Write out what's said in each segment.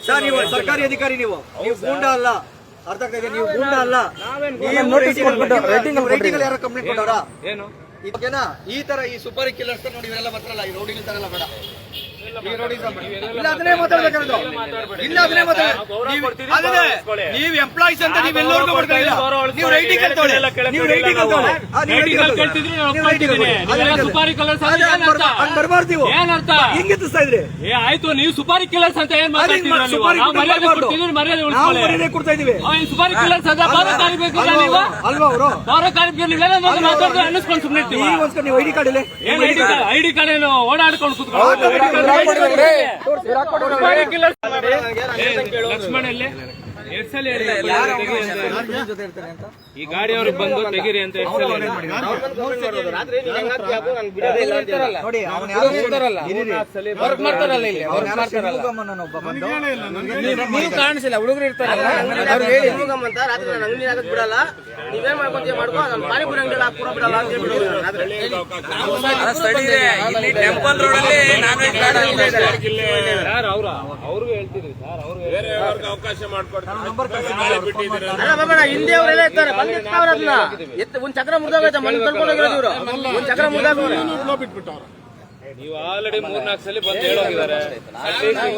Sir ನೀವು ಸರ್ಕಾರಿ ಅಧಿಕಾರಿ ನೀವು. ನೀವು ಗೂಂಡ ಅಲ್ಲ. ಅರ್ಥ ಆಗ್ತಾ ಇದೆ ನೀವು ಗೂಂಡ ಅಲ್ಲ. ಅಲ್ಲಿ ಯಾರೋ ಕಂಪ್ಲೇಂಟ್ ಕೊಟ್ಟವ್ರಾ? ಏನು? ಇದಕ್ಕೆನಾ? ಈ ತರ ಈ ಸೂಪರ್ ಕಿಲ್ಲರ್ಸ್ ನೋಡಿ ಇವರೆಲ್ಲ ಬರ್ತಾರಲ್ಲ ಈ ರೋಡಿಗೆ ತರಲ್ಲ ಬೇಡ. ಇಲ್ಲ ಅದನ್ನೇ ಮಾತಾಡ್ಬೇಕಾದ್ರು ಇಲ್ಲ ಅದನ್ನೇ ಮಾತಾಡ ನೀವು ಎಂಪ್ಲಾಯ್ಸ್ ಅಂತ ನೀವು ಎಲ್ಲರಿಗೂ ನೀವು ರೈಟಿಂಗ್ ನೀವು ಸುಪಾರಿ ಕಲರ್ಸ್ ಅದೇ ಹಂಗ್ ಬರ್ಬಾರ್ದು- ಹಂಗ್ ನೀವು ಏನ್ ಅರ್ಥ? ಹಿಂಗೆ ಎತ್ತಿಸ್ತಾ ಇದ್ರಿ. ಏ ಆಯ್ತು ನೀವು ಸುಪಾರಿ ಕಿಲ್ಲರ್ಸ್ ಅಂತ ಏನ್ ಮಾತಾಡ್ತೀರಾ ಮರ್ಯಾದೆ ಮರ್ಯಾದೆ ಕೊಡ್ತಾ ಇದೀವಿ ಸುಪಾರಿ ಕಿಲ್ಲರ್ಸ್ ಅಂತ ಪೌರ ಕಾರ್ಮಿಕರಲ್ಲ ನೀವು ಅಲ್ವಾ ಅವರು? ಪೌರ ಕಾರ್ಮಿಕರು ನೀವೆಲ್ಲ ಅನ್ನಿಸ್ಕೊಂಡು ಸುಮ್ಮನೆ ನೀವು ಐಡಿ ಕಾರ್ಡ್ ಇಲ್ಲಿ? ID card? ಐಡಿ ಕಾರ್ಡ್ ಏನು ಓಡಾಡ್ಕೊಂಡು ಕೂತ್ಕೊಂಡು ಲಕ್ಷ್ಮಣ ಈ ಗಾಡಿ ಅವ್ರಿಗೆ ಬಂದು ತೆಗೀರಿ ಅಂತ ನೀವು ಕಾಣಿಸಿಲ್ಲ ಹುಡುಗರು ಇರ್ತಾರಲ್ಲ. ಅವ್ರು ಹೇಳಿ ಅಂತ ರಾತ್ರಿ ನಾನು ಅಂಗಡಿ ಬಿಡಲ್ಲ ನೀವೇನ್ ಮಾಡ್ಕೊಂತೀಯ ಮಾಡ್ಕೋ ನಾನು ಪಾನಿಪುರಿ ಅಂಗಡಿ ಬಿಡಲ್ಲ ಅಂತ ಟೆಂಪಲ್ ರೋಡ್ ಅಲ್ಲಿ ನಾನ್ ವೆಜ್ ಬೇಡ ಅಂತ ಇದೆ. ಯಾರು ಅವ್ರಿಗೂ ಹೇಳ್ತೀರಿ ಸರ್ ಅವ್ರಿಗೆ ಅವಕಾಶ ಕಳ್ಸಿ ಹಿಂದೆ ಅವರೆಲ್ಲ ಇರ್ತಾರೆ? ಅದನ್ನ ಎತ್ತ ಒಂದ್ ಚಕ್ರ ಮುರಿದೋಗೈತೆ ಮನೆ ಕರ್ಕೊಂಡೋಗಿರೋದು ಇವರು. ಒಂದ್ ಚಕ್ರ ಮುರಿದೋಗವ್ರೆ ನೀವು ಆಲ್ರೆಡಿ ಮೂರ್ನಾಲ್ಕು ಸಲ ಬಂದು ಹೇಳೋಗಿದ್ದಾರೆ.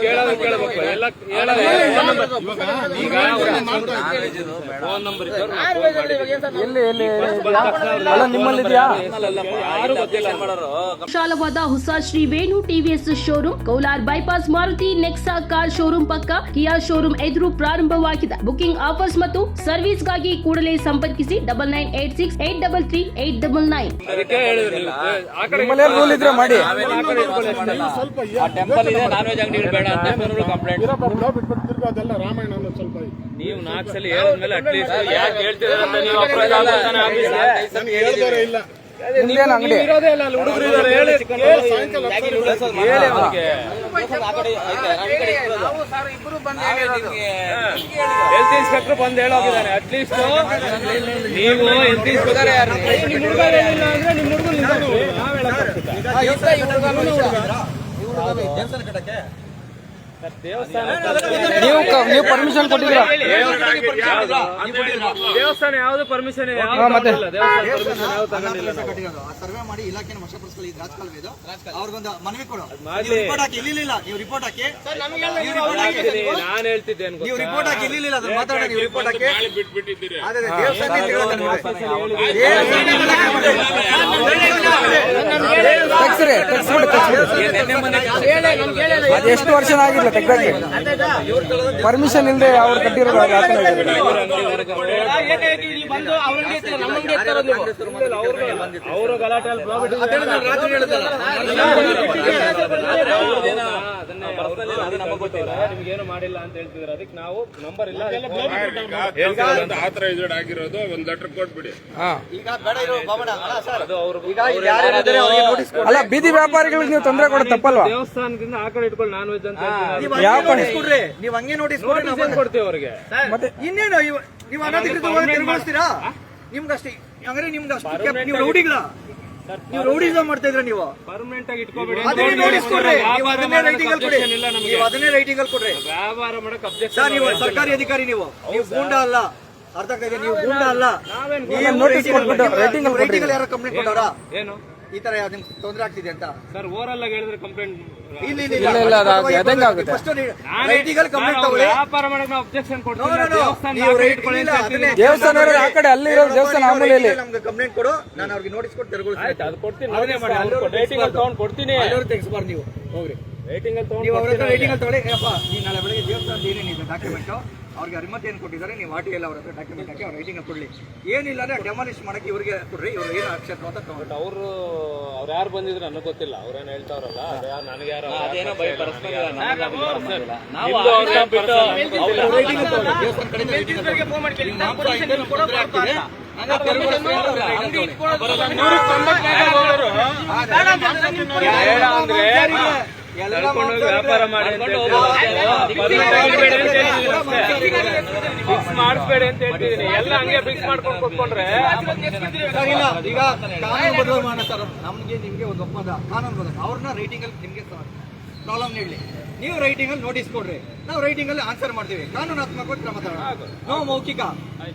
ಕೇಳೋದು ಕೇಳಬೇಕು. ಎಲ್ಲ ಹೇಳೋದು ಈಗ ಫೋನ್ ನಂಬರ್ ಎಲ್ಲಿ ಎಲ್ಲಿ ಅಲ್ಲ ನಿಮ್ಮಲ್ಲಿದ್ಯಾ ಯಾರು ಗೊತ್ತಿಲ್ಲ. ವಿಶಾಲವಾದ ಹೊಸ Shri Venu TVS showroom Kolar bypass Maruti Nexa car showroom ಪಕ್ಕ ಕಿಯಾ ಶೋರೂಮ್ ಎದುರು ಪ್ರಾರಂಭವಾಗಿದೆ. ಬುಕಿಂಗ್ ಆಫರ್ಸ್ ಮತ್ತು ಸರ್ವಿಸ್ಗಾಗಿ ಕೂಡಲೇ ಸಂಪರ್ಕಿಸಿ double nine eight six eight double three eight double nine ಮಾಡಿ. ಟೆಂಪಲ್ ಇದೆ ನಾನ್ ವೆಜ್ ಅಂಗಡಿ ಬೇಡ ಅಂತ ಕಂಪ್ಲೇಂಟ್ ನೀವು ನಾಲ್ಕು ಸಲ ಹೇಳಿದ್ಮೇಲೆ ಅಟ್ಲೀಸ್ಟ್ ಯಾಕೆ ಹೇಳ್ತೀರಾ ಅಂತ ನೀವು ಇಲ್ಲ. ಹುಡುಗರು ಹೆಲ್ತ್ ಇನ್ಸ್ಪೆಕ್ಟರ್ ಬಂದು ಹೇಳೋಗಿದ್ದಾನೆ ಅಟ್ಲೀಸ್ಟ್ ನೀವು ಹೆಲ್ತ್ ಇನ್ಸ್ಪೆಕ್ಟರ್. ನಿಮ್ ಹುಡುಗ ಹೇಳಿಲ್ಲ ಅಂದ್ರೆ ನಿಮ್ ಹುಡುಗರು ನಾವ್ ನೀವು ಪರ್ಮಿಷನ್ ಕೊಟ್ಟಿದ್ದೀರಾ? ದೇವಸ್ಥಾನ ಯಾವ್ದು? ಪರ್ಮಿಷನ್ ಮತ್ತೆ? ಆ ಸರ್ವೆ ಮಾಡಿ ಇಲಾಖೆನ ರಾಜಕಾಲುವೆ ಇದು. ಅವ್ರಿಗೊಂದು ಮನವಿ ಕೊಡು. ನೀವು ರಿಪೋರ್ಟ್ ಹಾಕಿ. ಇಲ್ಲಿ ಇಲ್ಲ ನೀವು ರಿಪೋರ್ಟ್ ಹಾಕಿ. ನಾನ್ ಹೇಳ್ತಿದ್ದೇನೆ ನೀವು ರಿಪೋರ್ಟ್ ಹಾಕಿ. ಇಲ್ಲಿ ಇಲ್ಲ ಅದ್ರ ಮಾತಾಡ ನೀವು ರಿಪೋರ್ಟ್ ಹಾಕಿ. ದೇವಸ್ಥಾನ ಅಂತ ಹೇಳೋದು ನೋಡಿ. ತೆಗ್ಸ್ರಿ ತೆಗ್ಸ್ಬಿಡಿ ತೆಗ್ಸ್ಬಿಡಿ ಅದು ಎಷ್ಟು ವರ್ಷ ಆಗಿಲ್ಲ ತೆಗ್ದಾಗಿ? ಪರ್ಮಿಷನ್ ಇಲ್ಲದೆ ಅವ್ರು ಕಟ್ಟಿರೋದು ನಿಮ್ಗೇನು ಮಾಡಿಲ್ಲ ಅಂತ ಹೇಳ್ತಿದ್ರು ಅದಕ್ಕೆ ನಾವು ನಂಬರ್ ಇಲ್ಲ ಆಗಿರೋದು ಒಂದ್ ಲೆಟರ್ ಕೊಟ್ಬಿಡಿ ಹಾ. ಈಗ ಬೇಡ ಇರೋ ಬಾಬಣ್ಣ ಅಲ್ಲ ಸರ್ ಅದು ಅವ್ರು ಈಗ ಇಲ್ಲಿ ಯಾರು ಅವ್ರಿಗೆ ನೋಟಿಸ್ ಕೊಡಿ ಅಲ್ಲ ಬೀದಿ ವ್ಯಾಪಾರಿಗಳಿಗೆ ನೀವು ತೊಂದರೆ ಕೊಡೋದು ತಪ್ಪಲ್ವಾ? ದೇವಸ್ಥಾನದಿಂದ ಆ ಕಡೆ ಇಟ್ಕೊಂಡು ನಾನ್ ವೆಜ್ ಅಂತ ಯಾವ ನೋಟಿಸ್ ಕೊಡ್ರಿ? ನೀವು ಹಂಗೆ ನೋಟಿಸ್ ಕೊಡ್ರಿ ಕೊಡ್ತೀವಿ ಅವ್ರಿಗೆ? ಮತ್ತೆ ಇನ್ನೇನು ಇವ- ನೀವು ಅನಧಿಕೃತವಾಗಿ ತಿರುಗಿಸ್ತೀರಾ ನಿಮ್ಗಷ್ಟೇ. ಕೆಪ್- ನೀವು ರೌಡಿಗಳ ನೀವು ಮಾಡ್ತಾ ಇದ್ರ ನೀವು. ಪರ್ಮನೆಂಟ್ ಆಗಿ ಇಟ್ಕೋಬೇಡಿ ಅದನ್ನೇ ನೋಟಿಸ್ ಕೊಡ್ರಿ. ನೀವು ಅದನ್ನೇ ರೈಟಿಂಗ್ ಅಲ್ಲಿ ಕೊಡ್ರಿ. ಇಲ್ಲ ನಮಗೆ. ನೀವು ಅದನ್ನೇ ರೈಟಿಂಗ್ ಅಲ್ಲಿ ಕೊಡ್ರಿ. ವ್ಯಾಪಾರ ಮಾಡಕ್ ಅಬ್ಜೆಕ್ಷನ್ ಸರ್ ನೀವು ಸರ್ಕಾರಿ ಅಧಿಕಾರಿ ನೀವು. ನೀವು ಗೂಂಡ ಅಲ್ಲ. ಅರ್ಥ ಆಗ್ತಾ ಇದೆ? ನೀವು ಗೂಂಡ ಅಲ್ಲ. ನೀವು notice rating- ಕೊಟ್ಬಿಟ್ಟು ನೀವು- rating ಅಲ್ಲಿ rating ಅಲ್ಲಿ ಯಾರೋ ಕಂಪ್ಲೇಂಟ್ ಕೊಟ್ಟವ್ರಾ? ಏನು? ಈ ತರ ಯಾವ್ದು ನಿಮ್ಗೆ ತೊಂದರೆ ಆಗ್ತಿದೆ ಅಂತ? ಸರ್ ಓವರಲ್ ಆಗಿ ಹೇಳಿದ್ರೆ ಕಂಪ್ಲೇಂಟ್ ಇಲ್ಲ ಇಲ್ಲ, ಇಲ್ಲ, ಅದು ಅದು ಹೆದಂಗ್ ಆಗುತ್ತೆ. ಫಸ್ಟ್ ರೈಟಿಂಗ್ ಅಲ್ಲಿ ಕಂಪ್ಲೇಂಟ್ ತಗೊಳ್ಳಿ ವ್ಯಾಪಾರ ಮಾಡಕ್ ನಾವು ಅಬ್ಜೆಕ್ಷನ್ No, ಕೊಡ್ತೀವಿ. no, no. ದೇವಸ್ಥಾನ ನೀವು ಆ ಕಡೆ ದೇವಸ್ಥಾನ ಇರೋದು ಆ ಅಲ್ಲಿ ದೇವಸ್ಥಾನ ಆಮೂಲೆಯಲ್ಲಿ ನಮ್ಗೆ ಕಂಪ್ಲೇಂಟ್ ಕೊಡು. ನಾನು ಅವ್ರಿಗೆ ನೋಟಿಸ್ ಕೊಟ್ಟು ತೆರವುಗೊಳಿಸ್ತೀನಿ ಆಯ್ತು ಅದು ಕೊಡ್ತೀನಿ. ಅದನ್ನೇ ಮಾಡಿ ಅಲ್ಲೋರು ರೇಟಿಂಗ್ ಅಲ್ಲಿ ತಗೊಂಡ್ ಕೊಡ್ತೀನಿ. ಎಲ್ಲರೂ ತೆಗಿಸ್ಬಾರ್ದು ನೀವು. ಹೋಗ್ರಿ. ರೈಟಿಂಗ್ ಅಲ್ಲಿ ತಗೊಂಡ್ ನೀವು ಅವ್ರ ಹತ್ರ ಕೊಡ್ತೀನಿ. ರೇಟಿಂಗ್ ಅಲ್ಲಿ ತಗೊಳ್ಳಿ. ಅಪ್ಪ ನೀವು ನಾಳೆ ಬೆಳಗ್ಗೆ ದೇವಸ್ಥಾನದ ಏನೇನಿದೆ ಡಾಕ್ಯುಮೆಂಟ್ ಅವ್ರಿಗೆ ಅನುಮತಿ ಏನು ಕೊಟ್ಟಿದ್ದಾರೆ. ನೀವು ಆಟಿ ಎಲ್ಲ ಅವ್ರ ಹತ್ರ ಡಾಕ್ಯುಮೆಂಟ್ ಹಾಕಿ ಅವ್ರ ಐಟಿಂಗ್ ಕೊಡ್ಲಿ. ಏನಿಲ್ಲ ಅಂದ್ರೆ ಡೆಮಾಲಿಷ್ ಮಾಡಕ್ಕೆ ಇವ್ರಿಗೆ ಕೊಡ್ರಿ. ಇವ್ರು ಏನು ಅಕ್ಷತ್ರ ಅಂತ ತಗೊಂಡು ಅವರು ಅವ್ರು ಯಾರು ಬಂದಿದ್ರು ನನಗೆ ಗೊತ್ತಿಲ್ಲ. ಅವ್ರೇನು ಹೇಳ್ತಾವ್ರಲ್ಲ? ನನಗೆ ಯಾರು ಅಂದ್ರೆ ವ್ಯಾಪಾರ ಮಾಡಿ ಫಿಕ್ಸ್ ಮಾಡಿಸ್ಬೇಡಿ ಅಂತ ಹೇಳ್ತಿದ್ದೀನಿ. ಎಲ್ಲ ಹಂಗೆ ಫಿಕ್ಸ್ ಮಾಡ್ಕೊಂಡು ಕೊಟ್ಕೊಂಡ್ರೆ ಈಗ ಕಾನೂನು ಬದಲಾವಣೆ ಮಾಡೋಣ ಸರ್ ನಮ್ಗೆ ನಿಮ್ಗೆ ಒಂದು ಒಪ್ಪಂದ. ಕಾನೂನು ಬದಲಾವಣೆ. ಅವ್ರನ್ನ ರೈಟಿಂಗ್ ಅಲ್ಲಿ ನಿಮ್ಗೆ ಪ್ರಾಬ್ಲಮ್ ನೀಡಲಿ ನೀವು ರೈಟಿಂಗ್ ಅಲ್ಲಿ ನೋಟಿಸ್ ಕೊಡ್ರಿ. ನಾವು ರೈಟಿಂಗ್ ಅಲ್ಲಿ ಆನ್ಸರ್ ಮಾಡ್ತೀವಿ. ಕಾನೂನಾತ್ಮಕ ಕ್ರಮ ನಾವು ಮೌಖಿಕ.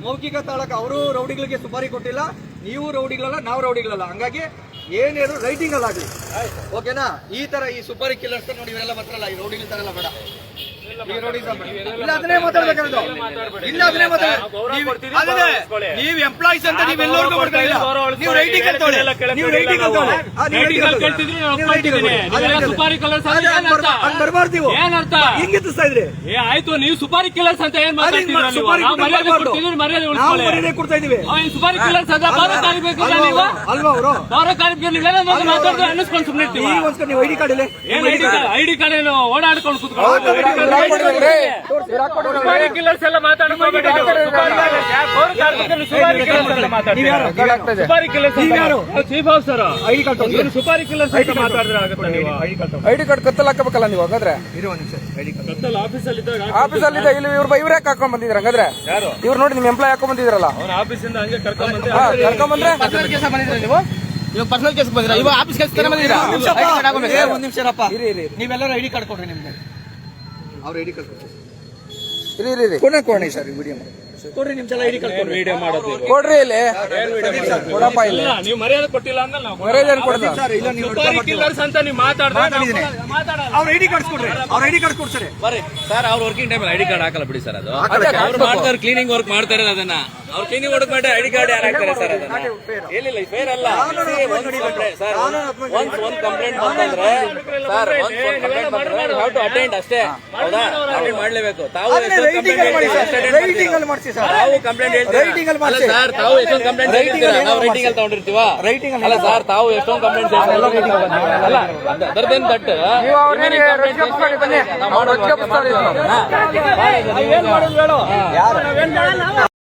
ಮೌಖಿಕ ತಾಳಕ. ಅವರು ರೌಡಿಗಳಿಗೆ ಸುಪಾರಿ ಕೊಟ್ಟಿಲ್ಲ. ನೀವು ರೌಡಿಗಳಲ್ಲ ನಾವು ರೌಡಿಗಳಲ್ಲ. ಹಂಗಾಗಿ ಏನೇನು ರೈಟಿಂಗ್ ಅಲ್ಲಾಗ್ಲಿ. ಓಕೆನಾ ಈ ತರ ಈ ಸೂಪರ್ ಕಿಲ್ಲರ್ಸ್ ನೋಡಿ ಇವರೆಲ್ಲ ಬರ್ತಾರಲ್ಲ? ಈ ರೌಡಿಗಳ ತರ ಎಲ್ಲ ಬೇಡ. ಇಲ್ಲ ಅದನ್ನೇ ಮಾತಾಡ್ಬೇಕಾದ್ರು ಇಲ್ಲ ಅದನ್ನೇ ಮಾತಾಡ ನೀವು ಎಂಪ್ಲಾಯ್ಸ್ ಅಂತ ನೀವೆಲ್ಲರಿಗೂ ಬರ್ತಾ ಇಲ್ಲ ನೀವು ರೈಟಿಂಗ್ ರೈಟಿಂಗ್. ಸುಪಾರಿ ಕಲರ್ಸ್ ಬರ್ಬಾರ್ದು ನೀವು. ಇದ್ರಿ. ಏ ಆಯ್ತು ನೀವು ಸುಪಾರಿ ಕಿಲ್ಲರ್ಸ್ ಅಂತ ಏನ್ ನಾವು ಮರ್ಯಾದೆ ಕೊಡ್ತಾ ಇದೀವಿ ಸುಪಾರಿ ಕಿಲ್ಲರ್ಸ್ ಅಂತ ಪೌರ ಕಾರ್ಮಿಕರಿಲ್ಲ ನೀವು? ಅಲ್ವಾ ಅವರು? ಪೌರ ಅನ್ನಿಸ್ಕೊಂಡು ಸುಮ್ಮನೆ ನೀವು ಐಡಿ ಕಾರ್ಡ್ ಇಲ್ಲ. ಏನ್ ಐಡಿ ಕಾರ್ಡ್? ಐಡಿ ಕಾರ್ಡ್ ಏನು ಓಡಾಡ್ಕೊಂಡು ಸುಪಾರಿ ಕಿಲ್ಲರ್ಸ್ ಅಂತ. ಐಡಿ ಕಾರ್ಡ್ ತಗೊಂಡು ಸುಪಾರಿ ಕಿಲ್ಲರ್ಸ್ ಮಾತಾಡಿದ್ರೆ ಆಗುತ್ತೆ ನೀವು. ಐಡಿ ಕಾರ್ಡ್ ಐಡಿ ಕಾರ್ಡ್ ಕತ್ತಲ್ ಹಾಕಬೇಕಲ್ಲ ನೀವು ಹಾಗಾದ್ರೆ? ಆಫೀಸ್ ಒಂದ್ ನಿಮಿಷ ಐಡಿ ಕಾರ್ಡ್. ಕತ್ತಲ್ ಆಫೀಸಲ್ಲಿ ಇದ್ದಾಗ ಆಫೀಸಲ್ಲಿ ಇದೆ ಇಲ್ಲಿ ಇವ್ರು ಇವ್ರೇ ಹಾಕೊಂಡ್ ಬಂದಿದ್ರ ಹಂಗಾದ್ರೆ? ಯಾರು? ಇವ್ರು ನೋಡಿ ನಿಮ್ ಎಂಪ್ಲಾಯ್ ಹಾಕೊಂಡ್ ಬಂದಿದ್ರಲ್ಲ ಆಫೀಸಿಂದ ಹಂಗೆ ಕರ್ಕೊಂಡ್ ಬಂದೆ. ಹಾ ಕರ್ಕೊಂಡ್ ಬಂದ್ರೆ? ಪರ್ಸನಲ್ ಕೇಸ್ ಬಂದಿದ್ದೀರಾ ನೀವು? ಇವಾಗ ಪರ್ಸನಲ್ ಕೇಸ್ ಬಂದಿರಾ? ಇವಾಗ ಆಫೀಸ್ ಕೆಲಸ ಬಂದಿದ್ದೀರಾ ಒಂದ್ ನಿಮಿಷ ಐಡಿ ಕಾರ್ಡ್ ಹಾಕೋಬೇಕು. ಏ, ಒಂದ್ ನಿಮಿಷರಪ್ಪ ಇರಿ ಇರಿ. ನೀವೆಲ್ಲರೂ ಐಡಿ ಕಾರ್ಡ್ ಕೊಡ್ರಿ ನಿಮ್ಗೆ. ಅವ್ರ ಕಾರ್ಡ್ ಕೊಡ್ರಿ ಇರಿ ಇರಿ ರೀ ಕೊನೆ ಕೊಡಿ ಸರ್ ವಿಡಿಯೋ ಕೊಡ್ರಿ ಚಲ ಐಡಿ ಕಾರ್ಡ್ ವಿಡಿಯೋ ಮಾಡೋದು ಕೊಡ್ರಿ ಇಲ್ಲಿ. ಕೊಡಪ್ಪ ಇಲ್ಲ. ನೀವು ಮರ್ಯಾದೆ ಕೊಟ್ಟಿಲ್ಲ ಅಂದ್ರೆ ನಾವು ಮರ್ಯಾದೆ ಏನ್ ಸರ್ ಇಲ್ಲ ನೀವು ಸುಪಾರಿ ಕಿಲ್ಲರ್ಸ್ ಅಂತ ನೀವು ಮಾತಾಡ್ತಾರೆ ಮಾತಾಡಲ್ಲ. ಅವ್ರ ಐಡಿ ಕಾರ್ಡ್ ಕೊಡ್ರಿ. ಅವ್ರ ಐಡಿ ಕಾರ್ಡ್ ಕೊಡ್ತಾರೆ. ಬರ್ರಿ. ಸರ್ ಅವ್ರ ವರ್ಕಿಂಗ್ ಟೈಮ್ ಐಡಿ ಕಾರ್ಡ್ ಹಾಕಲ್ಲ ಬಿಡಿ ಸರ್ ಅದು. ಅವ್ರು ಮಾಡ್ತಾರೆ ಕ್ಲೀನಿಂಗ್ ವರ್ಕ್ ಮಾಡ್ತಾರೆ ಅದನ್ನ. ಅವ್ರು ಕ್ಲೀನಿಂಗ್ ವರ್ಕ್ ಮಾಡಿ ಐಡಿ ಕಾರ್ಡ್ ಯಾರು ಹಾಕ್ತಾರೆ ಸರ್ ಅದನ್ನ? ಏನಿಲ್ಲ ಫೇರ್ ಅಲ್ಲ. ಸರ್ ಒಂದ್ ಒಂದ್ ಕಂಪ್ಲೇಂಟ್ ಬಂತಂದ್ರೆ ಸರ್ ಒಂದ್ ಕಂಪ್ಲೇಂಟ್ ಬಂದ್ರೆ ಹೌ ಟು ಅಟೆಂಡ್ ಅಷ್ಟೇ. ಹೌದಾ? ಅಟೆಂಡ್ ಮಾಡ್ಲೇಬೇಕು. ತಾವು ಅಲ್ಲಿ ಮಾಡಿ ಮಾಡಿಸಿ ಸರ್. ತಾವು ಕಂಪ್ಲೇಂಟ್ Rating ಅಲ್ಲಿ ಅಲ್ಲ ಸರ್ ತಾವು ಎಷ್ಟೊಂದು ಕಂಪ್ಲೇಂಟ್ ಹೇಳ್ತೀರಾ? ನಾವು ರೈಟಿಂಗ್ ಅಲ್ಲಿ ತಗೊಂಡಿರ್ತೀವ? ರೈಟಿಂಗ್ ಅಲ್ಲಿ ಸರ್ ತಾವು ಎಷ್ಟೊಂದು ಕಂಪ್ಲೇಂಟ್ ಅಲ್ಲ ಅದರ್ದೇನ್ ದಟ್ ನೀವು ಮಾಡೋದು